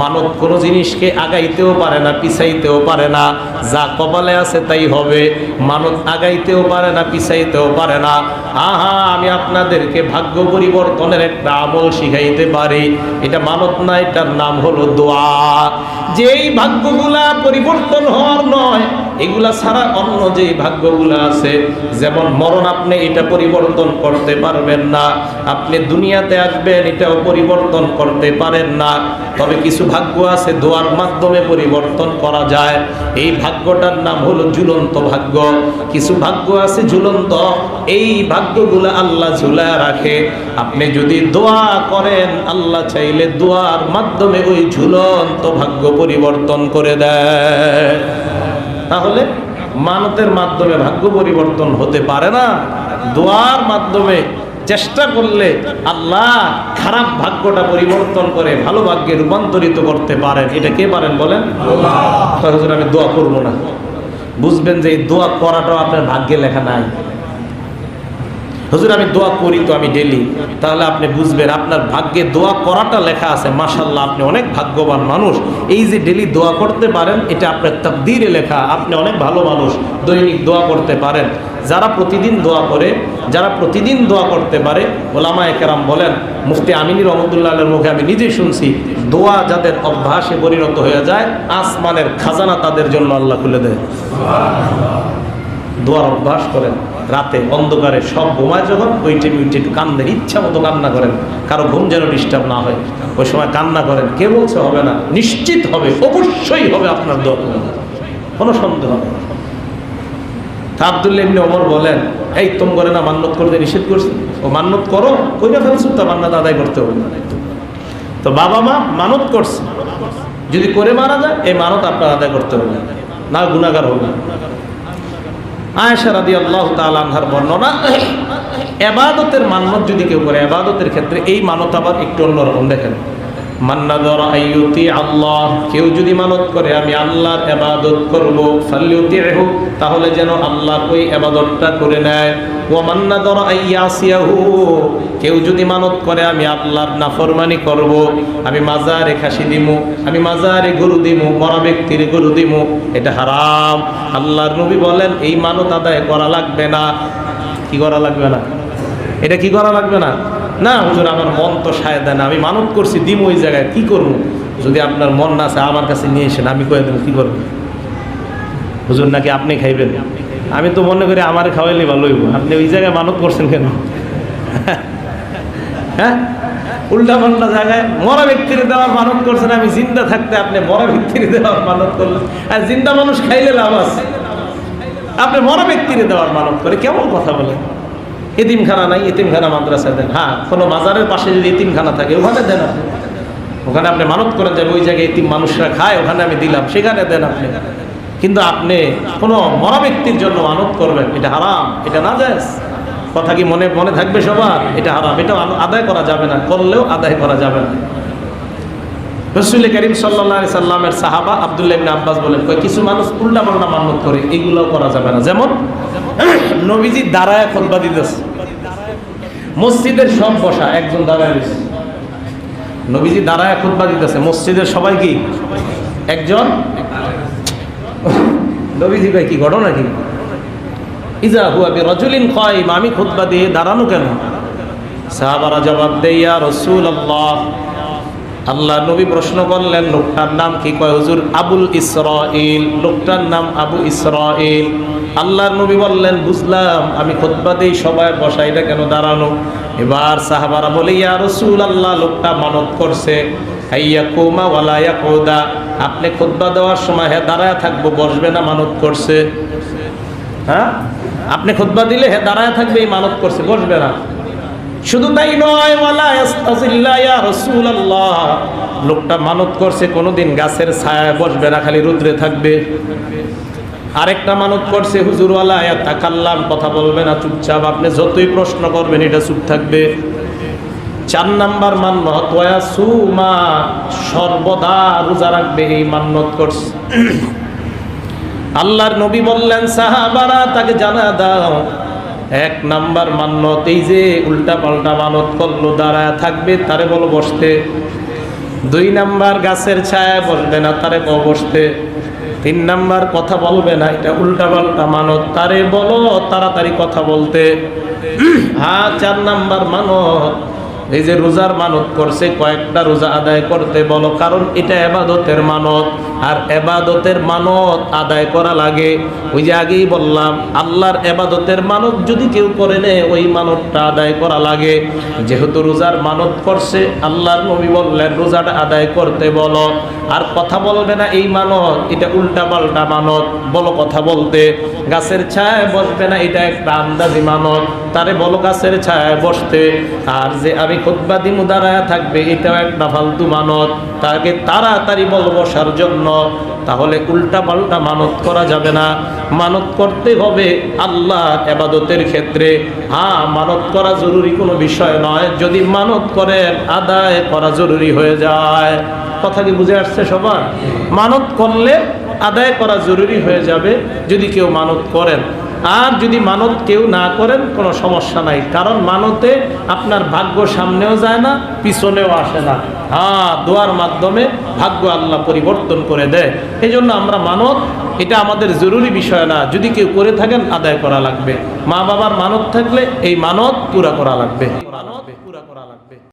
মানত কোনো জিনিসকে আগাইতেও পারে না, পিছাইতেও পারে না। যা কপালে আছে তাই হবে। মানত আগাইতেও পারে না, পিছাইতেও পারে না। আহা, আমি আপনাদেরকে ভাগ্য পরিবর্তনের একটা আমল শিখাইতে পারি। এটা মানত না, এটার নাম হলো দোয়া। যেই ভাগ্যগুলা পরিবর্তন হওয়ার নয়, এগুলা ছাড়া অন্য যেই ভাগ্যগুলা আছে, যেমন মরণ আপনি এটা পরিবর্তন করতে পারবেন না। আপনি দুনিয়াতে আসবেন, এটাও পরিবর্তন করতে পারেন না। তবে কিছু ভাগ্য আছে, দোয়ার মাধ্যমে পরিবর্তন করা যায়। এই ভাগ্যটার নাম হলো ঝুলন্ত ভাগ্য। কিছু ভাগ্য আছে ঝুলন্ত, এই ভাগ্যগুলো আল্লাহ ঝুলায় রাখে। আপনি যদি দোয়া করেন, আল্লাহ চাইলে দোয়ার মাধ্যমে ওই ঝুলন্ত ভাগ্য পরিবর্তন করে দেয়। তাহলে মানতের মাধ্যমে ভাগ্য পরিবর্তন হতে পারে না। দোয়ার মাধ্যমে চেষ্টা করলে আল্লাহ খারাপ ভাগ্যটা পরিবর্তন করে ভালো ভাগ্যে রূপান্তরিত করতে পারেন। এটা কে পারেন বলেন? আমি দোয়া করব না। বুঝবেন যে এই দোয়া করাটাও আপনার ভাগ্যে লেখা নাই। হুজুর, আমি দোয়া করি তো আমি ডেলি। তাহলে আপনি বুঝবেন, আপনার ভাগ্যে দোয়া করাটা লেখা আছে মাশাল্লাহ আপনি অনেক ভাগ্যবান মানুষ। এই যে ডেলি দোয়া করতে পারেন, এটা আপনার তাকদিরে লেখা, আপনি অনেক ভালো মানুষ, দৈনিক দোয়া করতে পারেন। যারা প্রতিদিন দোয়া করে, যারা প্রতিদিন দোয়া করতে পারে ওলামা একরাম বলেন, মুফতি আমিনী রহমতুল্লাহের মুখে আমি নিজেই শুনছি, দোয়া যাদের অভ্যাসে পরিণত হয়ে যায়, আসমানের খাজানা তাদের জন্য আল্লাহ খুলে দেয়। দোয়ার অভ্যাস করেন। রাতে অন্ধকারে সব ঘুমায় যখন, ওই টাইমে উঠে একটু কান্দের ইচ্ছা মতো কান্না করেন। কারও ঘুম যেন ডিস্টার্ব না হয়। ওই সময় কান্না করেন। কে বলছে হবে না? নিশ্চিত হবে, অবশ্যই হবে আপনার দোয়া। কোনো সন্দেহ নেই। আবদুল্লাহ ইবনে ওমর বলেন, এই, তোম করে না মান্যত করতে নিষেধ করছি? ও মান্যত করো, কইরা ফেলছো তা মান্নাত আদায় করতে হবে তো বাবা মা মানত করছে। যদি করে মারা যায়, এই মানত আপনার আদায় করতে হবে না। গুণাগার হবে আয়েশা রাদি আল্লাহ তালানহার বর্ণনা, এবাদতের মান্নত যদি কেউ করে, এবাদতের ক্ষেত্রে এই মানত আবার একটু অন্যরকম, দেখেন। মান্নাদর আইয়ুতি আল্লাহ, কেউ যদি মানত করে, আমি আল্লাহর এবাদত করব তাহলে যেন আল্লাহ ওই এবাদতটা করে নেয়। ও মান্নাদর আইয়াসিয়াহু, কেউ যদি মানত করে, আমি আল্লাহর নাফরমানি করব। আমি মাজারে খাসি দিমু, আমি মাজারে গরু দিমু, মরা ব্যক্তির গরু দিমু, এটা হারাম। আল্লাহর নবী বলেন, এই মানত আদায় করা লাগবে না। কি করা লাগবে না? এটা কি করা লাগবে না? না, হুজুর, আমার মন তো সায় দেয় না, আমি মানত করছি দিম ওই জায়গায়, কি করব? যদি আপনার মন না আছে আমার কাছে নিয়ে এসেন, আমি কয়ে দেবো, কি করব? হুজুর, নাকি আপনি খাইবেন? আমি তো মনে করি আমার খাওয়াইলে ভালো হইব। আপনি ওই জায়গায় মানত করছেন কেন? হ্যাঁ? উল্টা পাল্টা জায়গায় মরা ব্যক্তির দেওয়ার মানত করছেন, আমি জিন্দা থাকতে আপনি মরা ব্যক্তির দেওয়ার মানত করলেন। আর জিন্দা মানুষ খাইলে লাভ আছে। আপনি মরা ব্যক্তির দেওয়ার মানত করে কেমন কথা বলেন? এতিমখানা নাই, এতিমখানা মাদ্রাসা দেন। হ্যাঁ কোনো মাজারের পাশে যদি এতিমখানা থাকে, ওখানে দেন আপনি। ওখানে আপনি মানত করেন যে, ওই জায়গায় এতিম মানুষরা খায়, ওখানে আমি দিলাম, সেখানে দেন আপনি। কিন্তু আপনি কোনো মরা ব্যক্তির জন্য মানত করবেন, এটা হারাম, এটা না যায় কথা কি মনে মনে থাকবে সবার? এটা হারাম এটা আদায় করা যাবে না, করলেও আদায় করা যাবে না। রসুল করিম সাল্লা সাল্লামের সাহাবা আবদুল্লাহ ইবনে আব্বাস বলেন কিছু মানুষ উল্টা পাল্টা মান্যত করে, এগুলোও করা যাবে না। যেমন নবীজি দাঁড়ায় খোদবা দিতেছে। মসজিদের সব বসা, একজন দাঁড়ায় রয়েছে। নবীজি দাঁড়ায় খুতবা দিতেছে। মসজিদের সবাই কি? একজন? নবীজি ভাই কি ঘটনা কি? ইজা হুয়া বি রজুলিন কয়ম আমি খুতবা দিয়ে দাঁড়ানো কেন? সাহাবারা জবাব দেয়া রসুল আল্লাহ আল্লাহ নবী প্রশ্ন করলেন, লোকটার নাম কি? কয়, হুজুর, আবুল ইসরাইল লোকটার নাম আবু ইসরাইল আল্লাহর নবী বললেন, বুঝলাম, আমি খুতবা দেই, সবাই বসাইটা কেন দাঁড়ানো? এবার সাহাবারা বলে, ইয়া রসুল আল্লাহ লোকটা মানত করছে। হাইয়া কৌমা ওয়ালাইয়া কৌদা আপনি খুতবা দেওয়ার সময় হ্যাঁ দাঁড়ায় থাকব, বসবে না, মানত করছে। হ্যাঁ? আপনি খুতবা দিলে হ্যাঁ দাঁড়ায় থাকবে, এই মানত করছে, বসবে না। শুধু তাই নয়, ওয়ালা লোকটা মানত করছে, কোনোদিন গাছের ছায়া বসবে না, খালি রুদ্রে থাকবে। আরেকটা মানত করছে, হুজুরওয়ালা তাকাল্লাম, কথা বলবে না, চুপচাপ, আপনি যতই প্রশ্ন করবেন, এটা চুপ থাকবে। চার নাম্বার মান্যত সুমা, সর্বদা রোজা রাখবে এই মান্যত করছে। আল্লাহর নবী বললেন, সাহাবারা, তাকে জানা দাও এক নাম্বার মান্যত এই যে উল্টা পাল্টা মানত করল, দাঁড়ায় থাকবে, তারে বলো বসতে। দুই নাম্বার গাছের ছায়া বসবে না, তারে বলো বসতে। তিন নাম্বার কথা বলবে না, এটা উল্টা পাল্টা মানত, তারে বলো তাড়াতাড়ি কথা বলতে। হ্যাঁ চার নাম্বার মানত এই যে রোজার মানত করছে, কয়েকটা রোজা আদায় করতে বলো, কারণ এটা এবাদতের মানত। আর এবাদতের মানত আদায় করা লাগে। ওই যে আগেই বললাম, আল্লাহর এবাদতের মানত যদি কেউ করে নেয়, ওই মানতটা আদায় করা লাগে। যেহেতু রোজার মানত করছে, আল্লাহর নবী বললেন, রোজাটা আদায় করতে বলো। আর কথা বলবে না এই মানত, এটা উল্টা পাল্টা মানত। বলো কথা বলতে। গাছের ছায় বসবে না, এটা একটা আন্দাজি মানত তারে বলো গাছের ছায় বসতে, আর যে আমি খুতবা দিমু থাকবে, এটাও একটা ফালতু মানত। তাকে তাড়াতাড়ি বল বসার জন্য, তাহলে উল্টা পাল্টা মানত করা যাবে না। মানত করতে হবে আল্লাহ এবাদতের ক্ষেত্রে। হ্যাঁ মানত করা জরুরি কোনো বিষয় নয়। যদি মানত করেন, আদায় করা জরুরি হয়ে যায়। কথা কি বুঝে আসছে সবার? মানত করলে আদায় করা জরুরি হয়ে যাবে যদি কেউ মানত করেন। আর যদি মানত কেউ না করেন, কোনো সমস্যা নাই। কারণ মানতে আপনার ভাগ্য সামনেও যায় না, পিছনেও আসে না। হ্যাঁ দোয়ার মাধ্যমে ভাগ্য আল্লাহ পরিবর্তন করে দেয়। এই জন্য আমরা মানত, এটা আমাদের জরুরি বিষয় না। যদি কেউ করে থাকেন, আদায় করা লাগবে। মা বাবার মানত থাকলে এই মানত পুরা করা লাগবে।